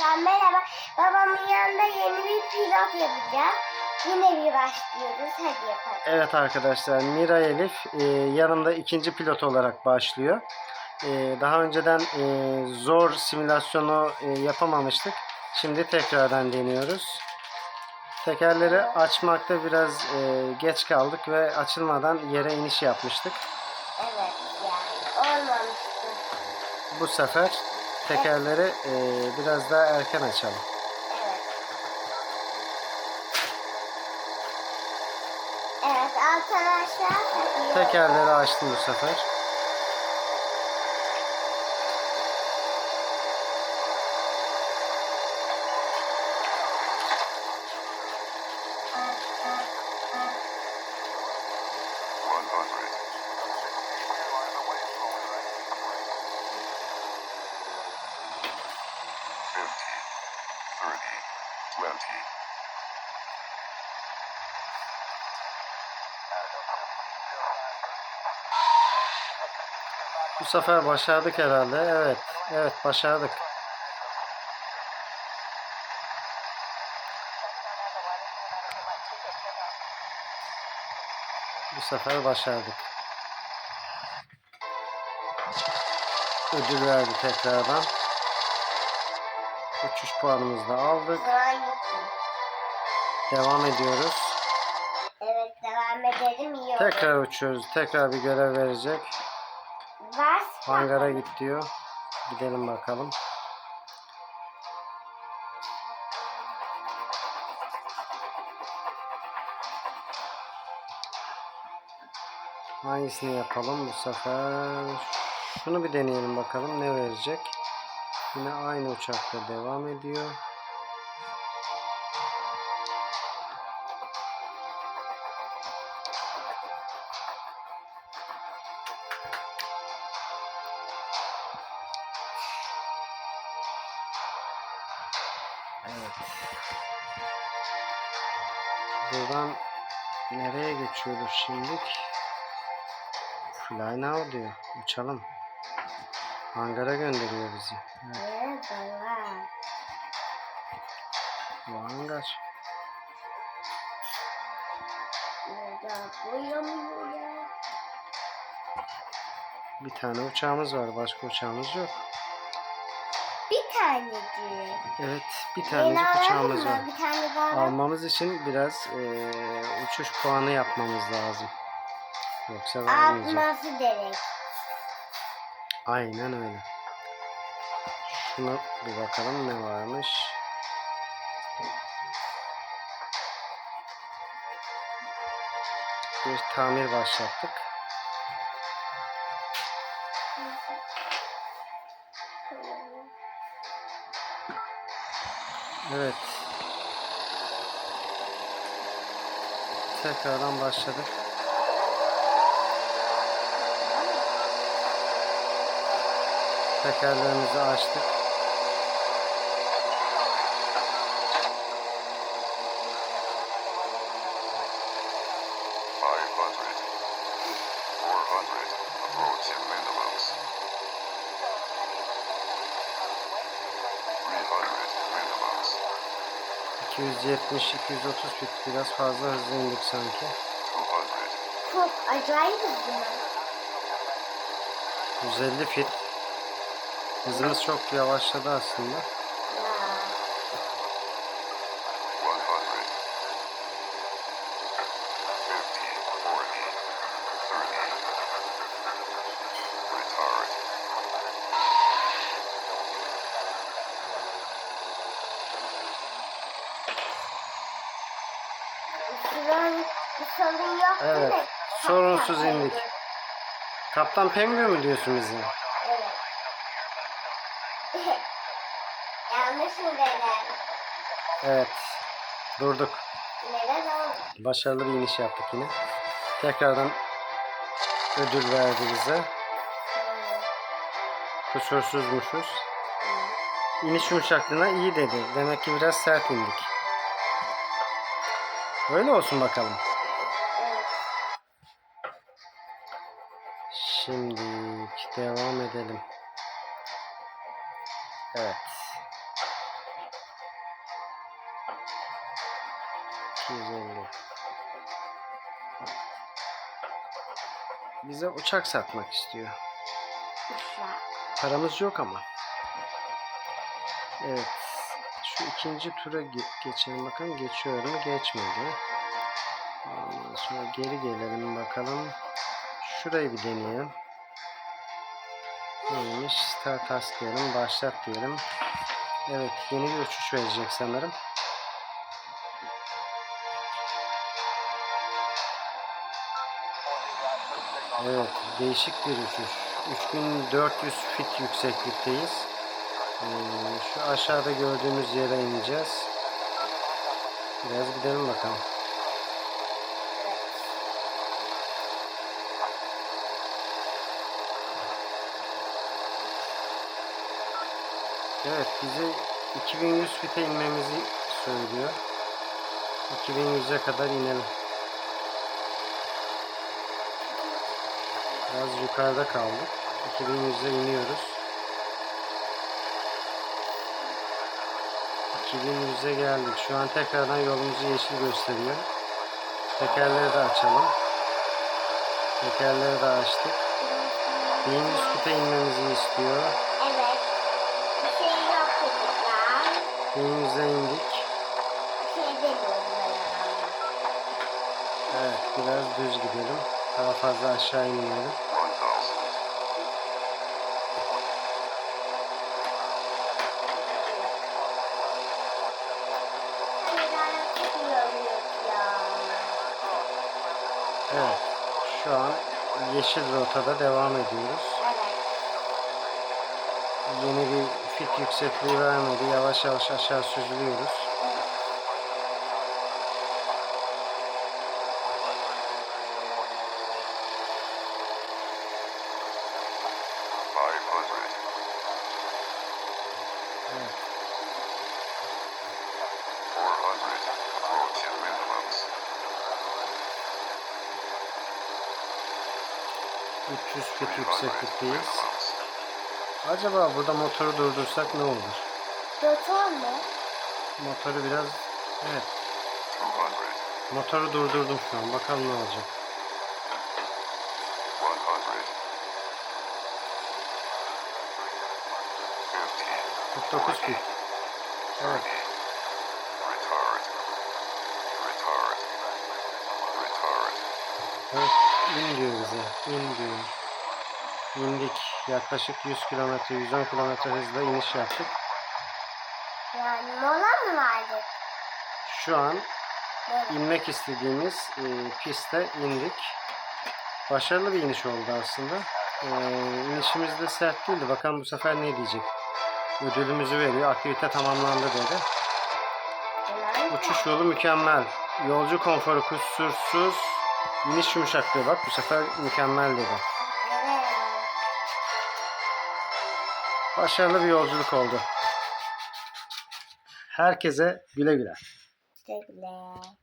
Merhaba. Babamın yanında yeni bir pilot yapacağım. Yine bir başlıyoruz. Hadi yapalım. Evet arkadaşlar Miray Elif e, yanımda ikinci pilot olarak başlıyor. E, daha önceden e, zor simülasyonu e, yapamamıştık. Şimdi tekrardan deniyoruz. Tekerleri açmakta biraz e, geç kaldık ve açılmadan yere iniş yapmıştık. Evet yani olmamıştı. Bu sefer tekerleri e, biraz daha erken açalım. Evet. Evet arkadaşlar. Tekerleri açtım bu sefer. One hundred. Bu sefer başardık herhalde. Evet. Evet başardık. Bu sefer başardık. Ödül verdi tekrardan. Uçuş puanımızı da aldık. Devam ediyoruz. Edelim iyi olur. Tekrar uçuyoruz. Tekrar bir görev verecek. Var. Hangara git diyor. Gidelim bakalım. Hangisini yapalım bu sefer? Şunu bir deneyelim bakalım ne verecek. Yine aynı uçakta devam ediyor. Evet. Buradan nereye geçiyoruz şimdilik? Fly now diyor. Uçalım. Hangara gönderiyor bizi. Evet, bu hangar. Bir tane uçağımız var. Başka uçağımız yok. Bir tanecik. Evet, bir uçağımız mı? var. Bir tane daha. Almamız için biraz eee, uçuş puanı yapmamız lazım. Yoksa vermeyecek. nasıl derek? Aynen öyle. Şuna bir bakalım ne varmış. Bir tamir başlattık. Evet. Tekrardan başladık. Tekerlerimizi açtık. 270 230 fit biraz fazla hızlı indik sanki. Çok acayip hızlı. 150 fit. Hızımız çok yavaşladı aslında. Sorun, yok değil Evet. mi? Sorunsuz Kaptan indik. Kaptan Penguin mu diyorsun bize? Evet. Yanlış mı dener? Evet. Durduk. Neden oldu? Başarılı bir iniş yaptık yine. Tekrardan ödül verdi bize. Kusursuzmuşuz. İniş yumuşaklığına iyi dedi. Demek ki biraz sert indik. Öyle olsun bakalım. Şimdi devam edelim. Evet. 250. Bize uçak satmak istiyor. Paramız yok ama. Evet. Şu ikinci tura ge- geçelim bakalım. Geçiyor mu? Geçmedi. Ondan sonra geri gelelim bakalım. Şurayı bir deneyelim. Neymiş? Start task diyelim. Başlat diyelim. Evet. Yeni bir uçuş verecek sanırım. Evet. Değişik bir uçuş. 3400 fit yükseklikteyiz. Ee, şu aşağıda gördüğümüz yere ineceğiz. Biraz gidelim bakalım. Evet bize 2100 fite inmemizi söylüyor. 2100'e kadar inelim. Biraz yukarıda kaldık. 2100'e iniyoruz. 2100'e geldik. Şu an tekrardan yolumuzu yeşil gösteriyor. Tekerleri de açalım. Tekerleri de açtık. 1100 fite inmemizi istiyor. Evet. Bir şey yok çocuklar. 1100'e indik. Bir şey demiyorum. Evet biraz düz gidelim. Daha fazla aşağı inmeyelim. Evet şu an yeşil rotada devam ediyoruz. Yeni bir fit yüksekliği vermedi. Yavaş yavaş aşağı süzülüyoruz. Five hundred. Evet. Four hundred. Approaching minimums. 300 fit 300 yükseklikteyiz. Acaba burada motoru durdursak ne olur? Motor mu? Motoru biraz... Evet. 200. Motoru durdurdum şu an. Bakalım ne olacak. 100. 50. 49 fit. Evet. İn diyor bize. İn diyor. İndik. Yaklaşık 100 kilometre, 110 kilometre hızla iniş yaptık. Yani mola mı verdik? Şu an Mola. inmek istediğimiz e, piste indik. Başarılı bir iniş oldu aslında. E, inişimiz de sert değildi. Bakalım bu sefer ne diyecek. Ödülümüzü veriyor. Aktivite tamamlandı dedi. Uçuş yolu mükemmel. Yolcu konforu kusursuz. İniş yumuşaklığı bak bu sefer mükemmel dedi. Başarılı bir yolculuk oldu. Herkese güle güle. Güle güle.